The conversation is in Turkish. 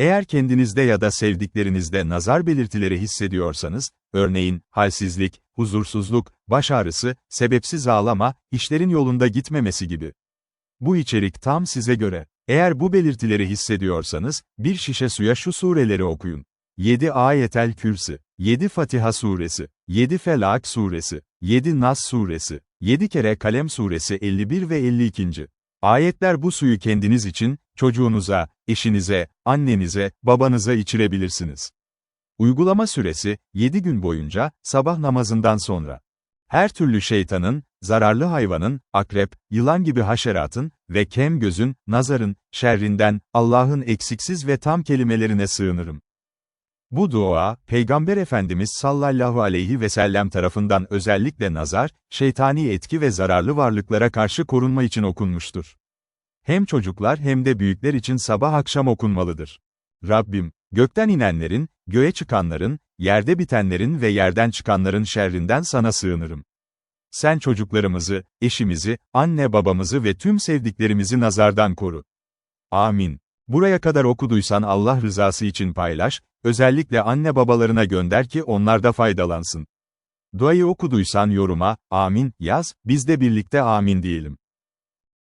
Eğer kendinizde ya da sevdiklerinizde nazar belirtileri hissediyorsanız, örneğin, halsizlik, huzursuzluk, baş ağrısı, sebepsiz ağlama, işlerin yolunda gitmemesi gibi. Bu içerik tam size göre. Eğer bu belirtileri hissediyorsanız, bir şişe suya şu sureleri okuyun. 7 Ayetel Kürsi, 7 Fatiha Suresi, 7 Felak Suresi, 7 Nas Suresi, 7 kere Kalem Suresi 51 ve 52. Ayetler bu suyu kendiniz için, çocuğunuza, eşinize, annenize, babanıza içirebilirsiniz. Uygulama süresi, 7 gün boyunca, sabah namazından sonra. Her türlü şeytanın, zararlı hayvanın, akrep, yılan gibi haşeratın ve kem gözün, nazarın, şerrinden, Allah'ın eksiksiz ve tam kelimelerine sığınırım. Bu dua, Peygamber Efendimiz sallallahu aleyhi ve sellem tarafından özellikle nazar, şeytani etki ve zararlı varlıklara karşı korunma için okunmuştur. Hem çocuklar hem de büyükler için sabah akşam okunmalıdır. Rabbim, gökten inenlerin, göğe çıkanların, yerde bitenlerin ve yerden çıkanların şerrinden sana sığınırım. Sen çocuklarımızı, eşimizi, anne babamızı ve tüm sevdiklerimizi nazardan koru. Amin. Buraya kadar okuduysan Allah rızası için paylaş, özellikle anne babalarına gönder ki onlar da faydalansın. Duayı okuduysan yoruma, amin, yaz, biz de birlikte amin diyelim.